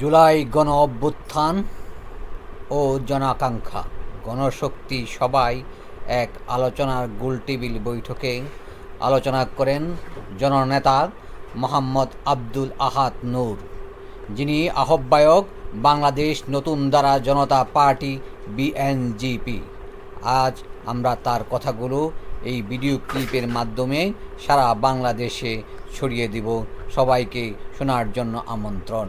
জুলাই গণ অভ্যুত্থান ও জনাকাঙ্ক্ষা। গণশক্তি সবাই এক আলোচনার গোলটেবিল বৈঠকে আলোচনা করেন জননেতা মোহাম্মদ আব্দুল আহাদ নূর, যিনি আহ্বায়ক বাংলাদেশ নতুন দ্বারা জনতা পার্টি বিএনজিপি। আজ আমরা তার কথাগুলো এই ভিডিও ক্লিপের মাধ্যমে সারা বাংলাদেশে ছড়িয়ে দিব। সবাইকে শোনার জন্য আমন্ত্রণ।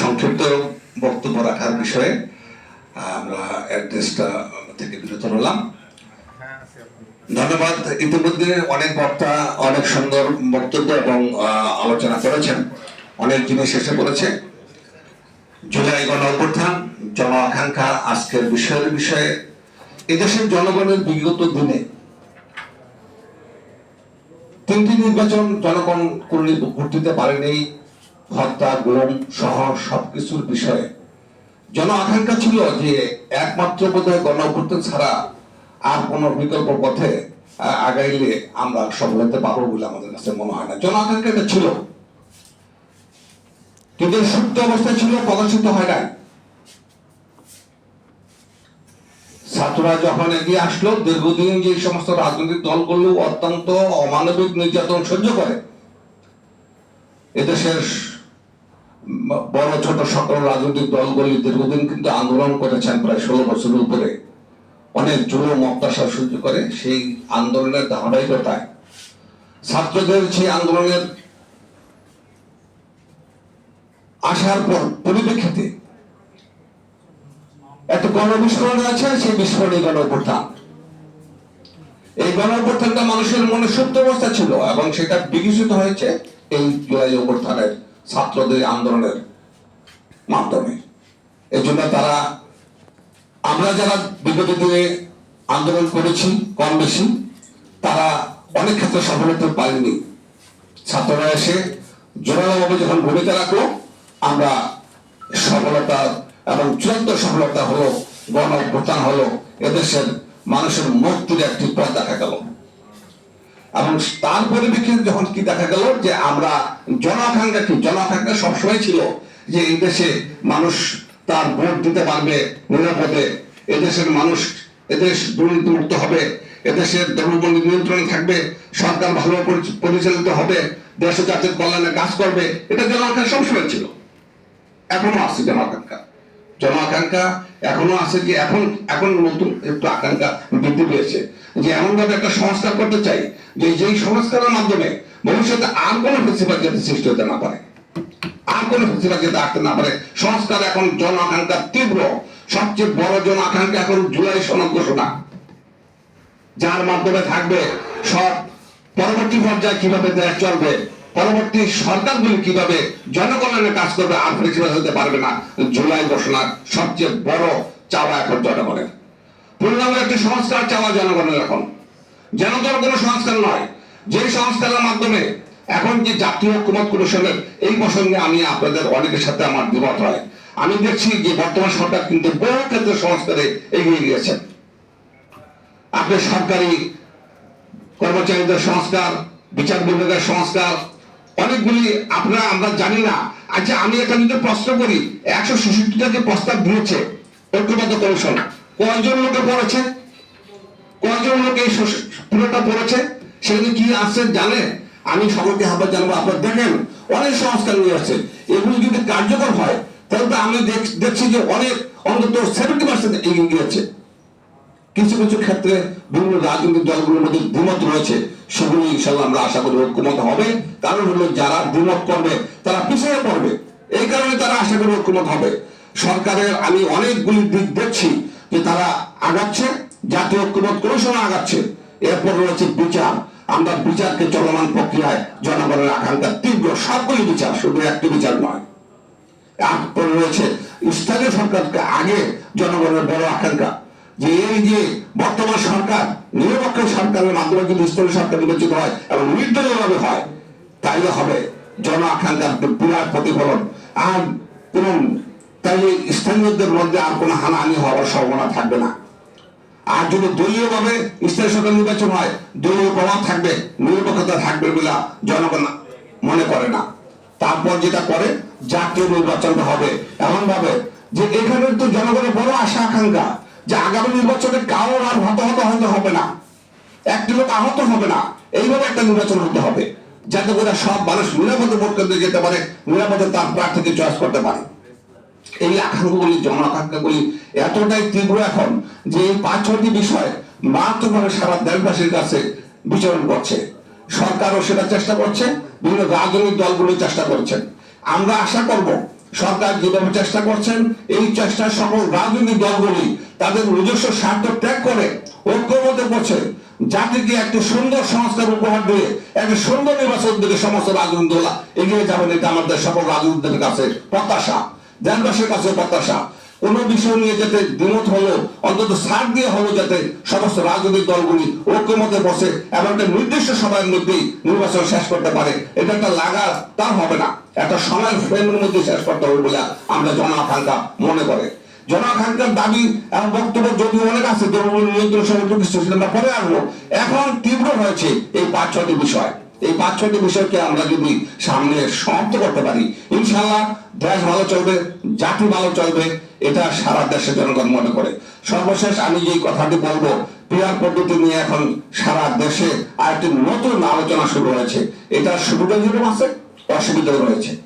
সংক্ষিপ্ত বক্তব্য রাখার বিষয়ে, আমরা অ্যাড্রেসটা থেকে বিরত রলাম ধন্যবাদ। ইতিমধ্যে অনেক বক্তা অনেক সুন্দর বক্তব্য এবং আলোচনা করেছেন। অনেক জিনিস এসে পড়েছে। জুলাই জন আকাঙ্ক্ষা আজকের বিষয়ের বিষয়ে এদেশের জনগণের বিগত দিনে তিনটি নির্বাচন জনগণ ভোট দিতে পারেনি। হত্যা, গুম সহ সবকিছুর বিষয়ে জন আকাঙ্ক্ষা ছিল যে একমাত্র বোধহয় গণ অভ্যুত্থান ছাড়া আর কোন বিকল্প পথে আগাইলে আমরা সফল হতে পারব বলে আমাদের কাছে মনে হয় না। জন আকাঙ্ক্ষা ছিল। কিন্তু সুপ্ত অবস্থায় ছিল প্রদর্শিত হয় নাই। ছাত্ররা যখন এগিয়ে আসলো, দীর্ঘদিন যে সমস্ত রাজনৈতিক দলগুলো অত্যন্ত অমানবিক নির্যাতন সহ্য করে। এদেশের বড় ছোট সকল রাজনৈতিক দলগুলি দীর্ঘদিন কিন্তু আন্দোলন করেছেন প্রায় ষোলো বছরের উপরে। অনেক জুলুম, অত্যাচার সহ্য করে সেই আন্দোলনের ধারাবাহিকতায়। ছাত্রদের সেই আন্দোলনের আসার পর পরিপ্রেক্ষিতে একটা গণবিস্ফোরণ আছে, সেই বিস্ফোরণে গণ অভ্যুত্থান এই গণ অভ্যুত্থানটা মানুষের মনে সুপ্ত অবস্থা ছিল এবং সেটা বিকশিত হয়েছে এই জুলাই অভ্যুত্থানের ছাত্রদের আন্দোলনের মাধ্যমে। এই জন্য তারা, আমরা যারা বিগত দিনে আন্দোলন করেছি, কম বেশি, তারা অনেক ক্ষেত্রে সফল হতে পারেনি ছাত্ররা এসে জোরালোভাবে যখন ভূমিকা রাখল আমরা সফলতা এবং চূড়ান্ত সফলতা হলো গণ অভ্যুত্থান হলো, এদেশের মানুষের মুক্তির একটি পথ দেখা গেল। এবং তার পরিপ্রেক্ষিতে যখন কি দেখা গেল, যে আমরা জনাকাঙ্ক্ষা কি? জনাকাঙ্ক্ষা সবসময় ছিল যে এই দেশে মানুষ তার ভোট দিতে পারবে নিরাপদে, এদেশের মানুষ, এদেশ দুর্নীতিমুক্ত হবে, এদেশের দ্রব্যমূল্য নিয়ন্ত্রণে থাকবে, সরকার ভালো পরি- পরিচালিত হবে, দেশ জাতির কল্যাণে কাজ করবে, এটা জনাকাঙ্ক্ষা সবসময় ছিল। এখনও আছে জনাকাঙ্ক্ষা জনাকাঙ্ক্ষা এখনও আছে যে এখন এখন নতুন একটু আকাঙ্ক্ষা বৃদ্ধি পেয়েছে। যে এমন ভাবে একটা সংস্কার করতে চাই, যে যেই সংস্কারের মাধ্যমে ভবিষ্যতে আর কোনো ফেসিবাদ যাতে সৃষ্টি হতে না পারে। আর কোনো ফেসিবাদ যাতে আসতে না পারে। সংস্কার এখন জন আকাঙ্ক্ষা তীব্র। সবচেয়ে বড় জন আকাঙ্ক্ষা এখন জুলাই সনদ ঘোষণা। যার মাধ্যমে থাকবে সব পরবর্তী পর্যায়ে কীভাবে দেশ চলবে পরবর্তী সরকারগুলি কীভাবে জনগণের কাজ করবে আর ফ্লেক্সিবল হতে পারবে না, জুলাই ঘোষণার সবচেয়ে বড় চাওয়া এখন জনগণের। পূর্ণাঙ্গ একটি সংস্কার চাওয়া জনগণের এখন। যেন তোর কোনো সংস্কার নয়। যে সংস্কারের মাধ্যমে এখন যে জাতীয় ঐক্যমত কমিশনের এই প্রসঙ্গে আমি আপনাদের অনেকের সাথে আমার দ্বিমত হয়। আমি দেখছি যে বর্তমান সরকার কিন্তু বহু ক্ষেত্রে সংস্কারে এগিয়ে গিয়েছেন আপনি সরকারি কর্মচারীদের সংস্কার, বিচার বিভাগের সংস্কার অনেকগুলি আপনারা, আমরা জানি না। আচ্ছা আমি এখানে যদি প্রশ্ন করি, একশো ছেষট্টিটা যে প্রস্তাব দিয়েছে ঐক্যবদ্ধ কমিশন, কয়জন লোকে পড়েছে? কয়জন লোক এই পুরোটা পড়েছে? সেখানে কি আসছে জানে? আমি সকলকে আহ্বান জানাব, আপনারা দেখেন, অনেক সংস্কার নিয়ে আসছে। এগুলি যদি কার্যকর হয়, তাহলে তো আমি দেখ- দেখছি যে অনেক, অন্তত সেভেন্টি পার্সেন্ট এগিয়ে গিয়েছে। কিছু কিছু ক্ষেত্রে বিভিন্ন রাজনৈতিক দলগুলোর মধ্যে দ্বিমত রয়েছে, সেগুলো ইনশাল্লাহ আমরা আশা করি ঐক্যমত হবে। কারণ হলো যারা দ্বিমত করবে, তারা পিছিয়ে পড়বে। এই কারণে তারা আশা করি ঐক্যমত হবে। সরকারের আমি অনেকগুলি দিক দেখছি যে তারা আগাচ্ছে, জাতীয় ঐক্যমত কমিশন আগাচ্ছে। এরপর রয়েছে বিচার। আমরা বিচারকে চলমান প্রক্রিয়ায় জনগণের আকাঙ্ক্ষা তীব্র। সবগুলি বিচার, শুধু একটি বিচার নয়। রয়েছে, স্থানীয় সরকারকে আগে জনগণের বড় আকাঙ্ক্ষা। যে এই যে বর্তমান সরকার, নিরপেক্ষ সরকারের মাধ্যমে যদি স্থানীয় সরকার নির্বাচিত হয় এবং নির্দলীয়ভাবে হয়, তাইলে হবে জন আকাঙ্ক্ষার বিরাট প্রতিফলন। আর কোন তাহলে স্থানীয়দের মধ্যে আর কোনো হানাহানি হওয়ার সম্ভাবনা থাকবে না। আর যদি দলীয়ভাবে স্থায়ী সরকার নির্বাচন হয়, দলীয় প্রভাব থাকবে, নিরপেক্ষতা থাকবে বলে জনগণ মনে করে না। তারপর যেটা করে, জাতীয় নির্বাচনটা হবে। এমনভাবে যে এখানে তো জনগণের বড় আশা আকাঙ্ক্ষা যে আগামী নির্বাচনে কারোর আর হতাহত হতে হবে না। একটি লোক আহত হবে না। এইভাবে একটা নির্বাচন হতে হবে। যাতে করে সব মানুষ নিরাপদে ভোট কেন্দ্রে যেতে পারে, নিরাপদে তার প্রার্থীকে চয়েস করতে পারে। এই আকাঙ্ক্ষাগুলি, জন আকাঙ্ক্ষাগুলি এতটাই তীব্র এখন যে এই পাঁচ ছটি বিষয় মারাত্মকভাবে সারা দেশবাসীর কাছে বিচরণ করছে। সরকারও সেটা চেষ্টা করছে, বিভিন্ন রাজনৈতিক দলগুলো চেষ্টা করছেন আমরা আশা করব সরকার যেভাবে চেষ্টা করছেন, এই চেষ্টার সকল রাজনৈতিক দলগুলি তাদের নিজস্ব স্বার্থ ত্যাগ করে ঐক্যমতে করছে। জাতিকে একটি সুন্দর সংস্কার উপহার দিয়ে একটি সুন্দর নির্বাচন দিকে সমস্ত রাজনৈতিক দল এগিয়ে যাবেন, এটা আমাদের সকল রাজনীতিদের কাছে প্রত্যাশা দেশবাসীর কাছে প্রত্যাশা। কোন বিষয় নিয়ে যাতে দ্বিমত হলো, অন্তত ছাড় দিয়ে হলো যাতে সমস্ত রাজনৈতিক দলগুলি ঐক্যমতে বসে এবং একটা নির্দিষ্ট সময়ের মধ্যেই নির্বাচন শেষ করতে পারে, এটা একটা লাগা তার হবে না। একটা সময়ের ফ্রেমের মধ্যে শেষ করতে হবে বলে আমরা জনাকাঙ্ক্ষা মনে করে। জনাকাঙ্ক্ষার দাবি এবং বক্তব্য যদি অনেক আছে দ্রব্য নিয়ন্ত্রণ সমিতি কিছু আমরা পরে আসব এখন তীব্র হয়েছে এই পাঁচ, ছটি বিষয়। এই পাঁচ, ছটি বিষয়কে আমরা যদি সামনে সমাপ্ত করতে পারি ইনশাল্লাহ দেশ ভালো চলবে, জাতি ভালো চলবে, এটা সারা দেশের জনগণ মনে করে। সর্বশেষ আমি যে কথাটি বলব, পিয়ার পদ্ধতি নিয়ে এখন সারা দেশে আর একটি নতুন আলোচনা শুরু হয়েছে। এটা সুবিধা যেরকম আছে অসুবিধাও রয়েছে।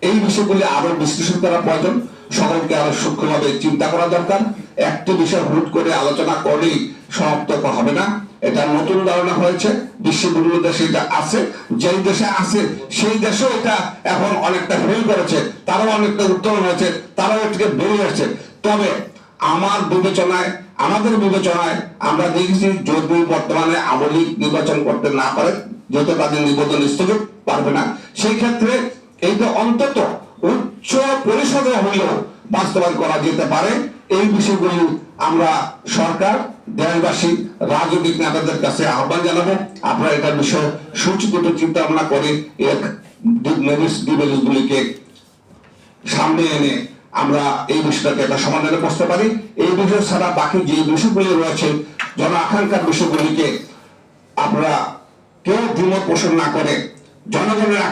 এই বিষয়গুলি আরও বিশ্লেষণ করা প্রয়োজন। সকলকে আরও সূক্ষ্মভাবে চিন্তা করা দরকার। একটি বিষয় হুট করে আলোচনা করেই সমাপ্ত হবে না। এটা নতুন ধারণা হয়েছে। বিশ্বের বিভিন্ন দেশে এটা আছে। যেই দেশে আছে, সেই দেশেও এটা এখন অনেকটা ফেল করেছে। তারাও অনেকটা উত্তরণ হয়েছে। তারাও এটাকে বেরিয়ে আসছে। তবে আমার বিবেচনায়, আমাদের বিবেচনায় আমরা দেখেছি যদি বর্তমানে আওয়ামী নির্বাচন করতে না পারে যেহেতু তাদের নির্বাচন স্থগিত পারবে না, সেই ক্ষেত্রে এইটা অন্তত উচ্চ পরিষদে হলেও বাস্তবায়ন করা যেতে পারে। এই বিষয়গুলি আমরা সরকার, দেশবাসী, রাজনৈতিক নেতাদের কাছে আহ্বান জানাব। আপনারা এটার বিষয়ে সুচিন্তিত চিন্তা ভাবনা করে এর সামনে এনে আমরা এই বিষয়টাকে একটা সমাধানে বসতে পারি। এই বিষয় ছাড়া বাকি যে বিষয়গুলি রয়েছে, জন আকাঙ্ক্ষার বিষয়গুলিকে আপনারা কেউ দ্বিমত পোষণ না করে জনগণের